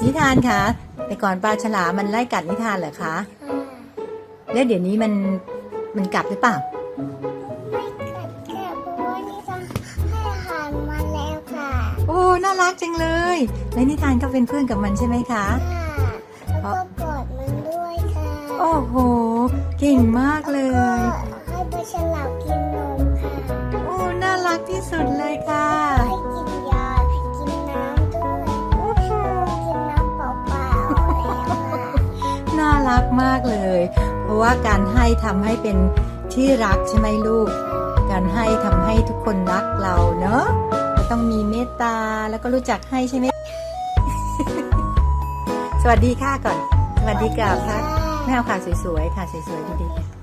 นิทานคะแต่ก่อนปลาฉลามมันไล่กัดนิทานเหรอคะค่ะแล้วเดี๋ยวนี้มันมันกลับหรือเปล่า ไม่กัดค่ะเพราะว่านี่จะให้อาหารมันแล้วค่ะโอ้น่ารักจังเลย แล้วนิทานก็เป็นเพื่อนกับมันใช่ไหมคะ ค่ะแล้วก็กอดมันด้วยค่ะโอ้โห เก่งมากเลก็ยให้ปลาฉลามกินนมค่ะ โอ้ น่ารักที่สุดเลยค่ะ รักมากเลย เพราะว่าการให้ทำให้เป็นที่รักใช่ไหมลูก การให้ทำให้ทุกคนรักเราเนอะต้องมีเมตตาแล้วก็รู้จักให้ใช่ไหมสวัสดีค่ะก่อน สวัสดีกับค่ะแม่เอาค่ะสวยๆค่ะสวยๆดีๆ